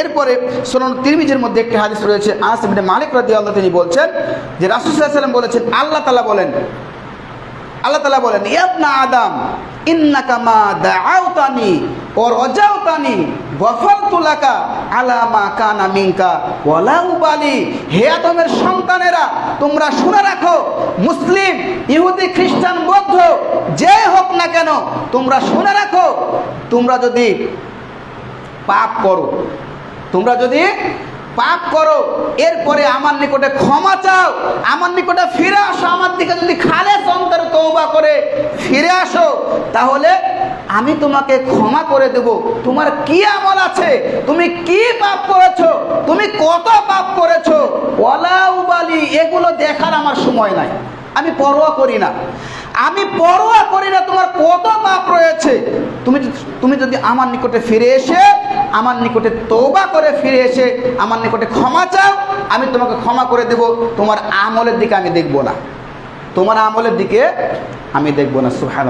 এরপরে সোনান তিরমিজের মধ্যে একটি হাদিস রয়েছে, আনাস ইবনে মালিক রাদিয়াল্লাহু তিনি বলছেন যে ওয়াসাল্লাম বলেছেন, আল্লাহ তাআলা বলেন, আল্লাহ তাআলা বলেন ইয়াবনা আদাম, ইন্নাকা মা দাআউতানি ও রাজাউতানি, গফারতু লাকা আলা মা কানা মিনকা ওয়ালা উবালি। হে আদমের সন্তানেরা, তোমরা শুনে রাখো, মুসলিম, ইহুদি, খ্রিস্টান, বৌদ্ধ যে হোক না কেন, তোমরা শুনে রাখো, তোমরা যদি পাপ করো তোমরা যদি পাপ করো, এরপরে আমার নিকটে ক্ষমা চাও, আমার নিকটে ফিরে আসো, আমার দিকে যদি খালে অন্তরে তৌবা করে ফিরে আসো, তাহলে আমি তোমাকে ক্ষমা করে দেব। তোমার কি আমল আছে? তুমি কি পাপ করেছ? তুমি কত পাপ করেছ? ওলা উবালি, এগুলো দেখার আমার সময় নাই। আমি পরোয়া করি না। আমি পরোয়া করি না, তোমার কত পাপ তুমি তুমি যদি আমার নিকটে ফিরে এসে, আমার নিকটে তৌবা করে ফিরে এসে আমার নিকটে ক্ষমা চাও, আমি তোমাকে ক্ষমা করে দেব। তোমার আমলের দিকে আমি দেখব না। তোমার আমলের দিকে আমি দেখব না সুহান